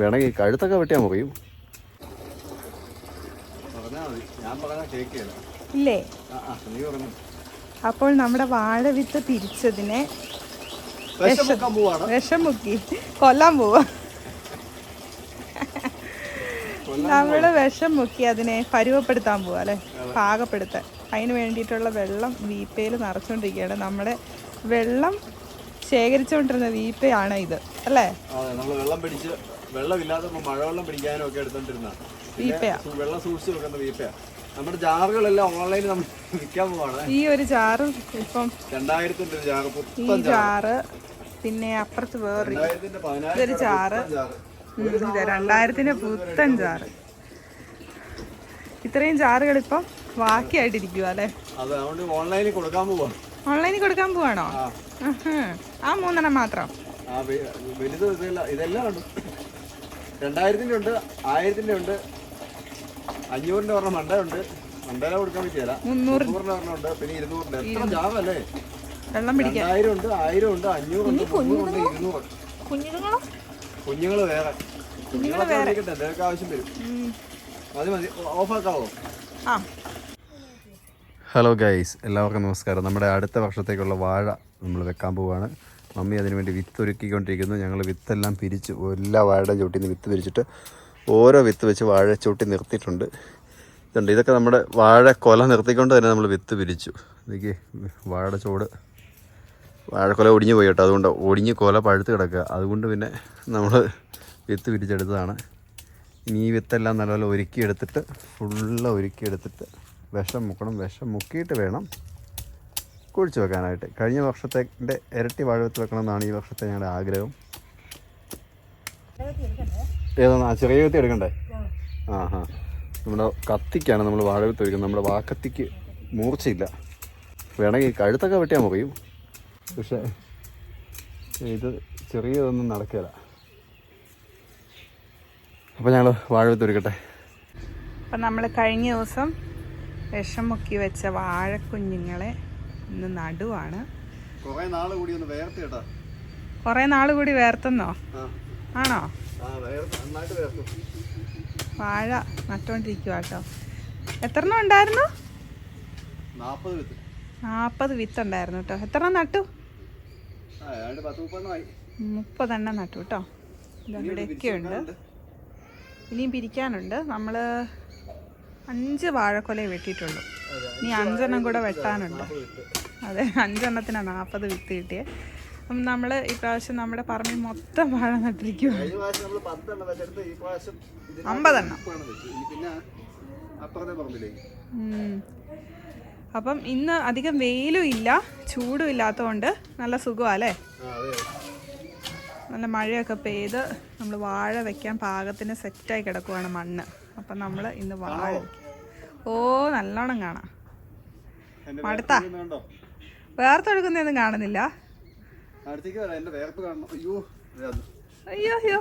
വേണമെങ്കിൽ കഴുത്തൊക്കെ വെട്ടിയാൽ മുറിയും ഇല്ലേ? അപ്പോൾ നമ്മുടെ വാഴ വിത്ത് തിരിച്ചതിനെ വിഷമുക്കി പോവാണ് വിഷം മുക്കി കൊല്ലാൻ പോവാ. നമ്മൾ വിഷം മുക്കി അതിനെ പരുവപ്പെടുത്താൻ പോവാ അല്ലെ? പാകപ്പെടുത്താൻ. അതിന് വേണ്ടിയിട്ടുള്ള വെള്ളം വീപ്പയിൽ നിറച്ചുകൊണ്ടിരിക്കുകയാണ്. നമ്മുടെ വെള്ളം ശേഖരിച്ചുകൊണ്ടിരുന്ന വീപ്പയാണ് ഇത് അല്ലേ? വെള്ളം പിടിച്ച് വെള്ളമില്ലാതെ മഴവെള്ളം പിടിക്കാനും ഒക്കെ എടുത്തോണ്ടിരുന്ന. വെള്ളം സൂക്ഷിച്ചു വെക്കുന്ന വീപ്പയാ. നമ്മുടെ ജാറുകളെല്ലാം ഓൺലൈനിൽ നമ്മൾ വിൽക്കാൻ പോവാണ്. ഈ ഒരു ജാറ് ഇപ്പം രണ്ടായിരത്തിന്റെ ഒരു ജാറ് പുത്തൻ ജാറ്. പിന്നെ അപ്പുറത്ത് വേറെ ഇതൊരു രണ്ടായിരത്തിന്റെ പുത്തൻ ജാറ്. ഇത്രയും ജാറുകൾ ഇപ്പം ബാക്കിയായിട്ടിരിക്കുക അല്ലെ? ഓൺലൈനിൽ കൊടുക്കാൻ പോവാ ഓൺലൈനിൽ കൊടുക്കാൻ പോവാണോ? ആ. മൂന്നെണ്ണം മാത്രം. ഇതെല്ലാം ഇതെല്ലാം ഉണ്ട് രണ്ടായിരത്തിന്റെ ഉണ്ട് ആയിരത്തിന്റെ ഉണ്ട് അഞ്ഞൂറിന്റെ പറഞ്ഞ മണ്ട ഉണ്ട്. മണ്ടല കൊടുക്കാൻ പറ്റിയല്ല. മുന്നൂറിന്റെ ഒരെണ്ണം ഉണ്ട് പിന്നെ ഇരുന്നൂറിന്റെ. എത്ര ജാവല്ലേ വെള്ളം പിടിക്കാൻ രണ്ടായിരം ഉണ്ട് ആയിരം ഉണ്ട് അഞ്ഞൂറുണ്ട് മുന്നൂറുണ്ട് ഇരുന്നൂറ്. കുഞ്ഞുങ്ങളോ? കുഞ്ഞുങ്ങൾ വേറെ. കുഞ്ഞുങ്ങളൊക്കെ വേറെ. എന്തൊക്കെ ആവശ്യം വരും. മതി മതി. ഓഫാക്കാവോ? ആ. ഹലോ ഗൈസ് എല്ലാവർക്കും നമസ്കാരം. നമ്മുടെ അടുത്ത വർഷത്തേക്കുള്ള വാഴ നമ്മൾ വെക്കാൻ പോവുകയാണ് മമ്മി അതിനുവേണ്ടി വിത്ത് ഒരുക്കിക്കൊണ്ടിരിക്കുന്നു. ഞങ്ങൾ വിത്തെല്ലാം പിരിച്ച്. എല്ലാ വാഴയുടെ ചുവട്ടിൽ നിന്ന് വിത്ത് പിരിച്ചിട്ട് ഓരോ വിത്ത് വെച്ച് വാഴ ചുവട്ടി നിർത്തിയിട്ടുണ്ട്. ഇതുണ്ട്. ഇതൊക്കെ നമ്മുടെ വാഴ കൊല നിർത്തിക്കൊണ്ട് തന്നെ നമ്മൾ വിത്ത് പിരിച്ചു. എനിക്ക് വാഴയുടെ ചോട് വാഴക്കൊല ഒടിഞ്ഞു പോയി കേട്ടോ. അതുകൊണ്ട് ഒടിഞ്ഞ് കൊല പഴുത്ത് കിടക്കുക. അതുകൊണ്ട് പിന്നെ നമ്മൾ വിത്ത് പിരിച്ചെടുത്തതാണ്. ഇനി ഈ വിത്തെല്ലാം നല്ലപോലെ ഒരുക്കിയെടുത്തിട്ട് ഫുള്ള് ഒരുക്കിയെടുത്തിട്ട് വിഷം മുക്കണം. വിഷം മുക്കിയിട്ട് വേണം. കുഴിച്ച് വെക്കാനായിട്ട്. കഴിഞ്ഞ വർഷത്തെ ഇരട്ടി വാഴ വിത്ത് വെക്കണം എന്നാണ് ഈ വർഷത്തെ ഞങ്ങളുടെ ആഗ്രഹം. ഏതാണ് ആ ചെറിയ കത്തി എടുക്കണ്ടേ? ആ ഹാ നമ്മുടെ കത്തിക്കാണ് നമ്മൾ വാഴവത്ത് വെക്കുന്നത്. നമ്മുടെ വാക്കത്തിക്ക് മൂർച്ചയില്ല. വേണമെങ്കിൽ കഴുത്തൊക്കെ വെട്ടിയാൽ മുറിയും പക്ഷേ ഇത് ചെറിയതൊന്നും നടക്കില്ല അപ്പോൾ ഞങ്ങൾ വാഴവത്ത് ഒരുക്കട്ടെ. അപ്പം നമ്മൾ കഴിഞ്ഞ ദിവസം വിഷം മുക്കി വെച്ച വാഴക്കുഞ്ഞുങ്ങളെ ഇന്ന് നടുവാണ്. കുറെ നാൾ കൂടി വേർത്തുന്നോ? ആണോ? വാഴ നട്ടോണ്ടിരിക്കുവാട്ടോ കേട്ടോ എത്രണ്ണം ഉണ്ടായിരുന്നു? നാപ്പത് വിത്ത്. ഉണ്ടായിരുന്നു കേട്ടോ എത്ര നട്ടു? മുപ്പതെണ്ണം നട്ടു കേട്ടോ ഇവിടെയൊക്കെ ഉണ്ട് ഇനിയും പിരിക്കാനുണ്ട്. നമ്മൾ അഞ്ച് വാഴക്കൊലയെ വെട്ടിയിട്ടുള്ളൂ. ഇനി അഞ്ചെണ്ണം കൂടെ വെട്ടാനുണ്ട്. അതെ അഞ്ചെണ്ണത്തിനാണ് നാൽപ്പത് വിത്ത് കിട്ടിയത് അപ്പം നമ്മൾ ഇപ്രാവശ്യം നമ്മുടെ പറമ്പിൽ മൊത്തം വാഴ നട്ടിരിക്കും അമ്പതെണ്ണം. അപ്പം ഇന്ന് അധികം വെയിലും ഇല്ല ചൂടും ഇല്ലാത്തതുകൊണ്ട് നല്ല സുഖമല്ലേ നല്ല മഴയൊക്കെ പെയ്ത് നമ്മൾ വാഴ വെക്കാൻ പാകത്തിന് സെറ്റായി കിടക്കുവാണ് മണ്ണ്. അപ്പം നമ്മൾ ഇന്ന് വാഴ വെക്കും. ഓ നല്ലോണം കാണാം. മടുത്താ? വേർത്തൊഴുക്കുന്നൊന്നും കാണുന്നില്ല. അയ്യോ അയ്യോ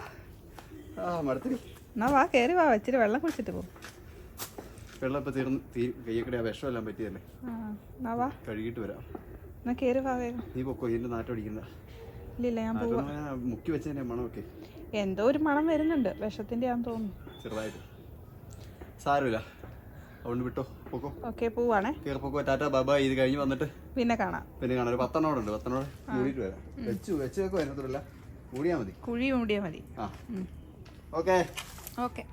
എന്നാ വാ കേറി വാ ഇച്ചിരി വെള്ളം കുടിച്ചിട്ട് പോകും വെള്ളം ഇപ്പം തീർന്ന് കയ്യക്കടെ പറ്റിയല്ലേ വരാം. എന്നാ കയറി വാ വേഗം നീ പൊക്കോ ഇല്ലില്ല ഞാൻ മുക്കി മണമൊക്കെ. എന്തോ ഒരു മണം വരുന്നുണ്ട്. വിഷത്തിന്റെ ആണെന്ന് തോന്നുന്നു. ചെറുതായിട്ട്. സാരമില്ല. അതുകൊണ്ട് വിട്ടോ പോക്കോ. ഓക്കെ പോവാണേ. കയറി ടാറ്റാ ബാബ ഇത് കഴിഞ്ഞ് വന്നിട്ട് പിന്നെ കാണാം. പിന്നെ കാണാം. ഒരു പത്തെണ്ണോട് ഉണ്ട് പത്തെണ്ണോടെ മൂടിയിട്ട് വരാം. വെച്ചു വെച്ച് വെക്കോ അതിനകത്തില്ല മൂടിയാൽ മതി. കുഴി മൂടിയാ മതി. ആ. ഓക്കെ. ഓക്കെ.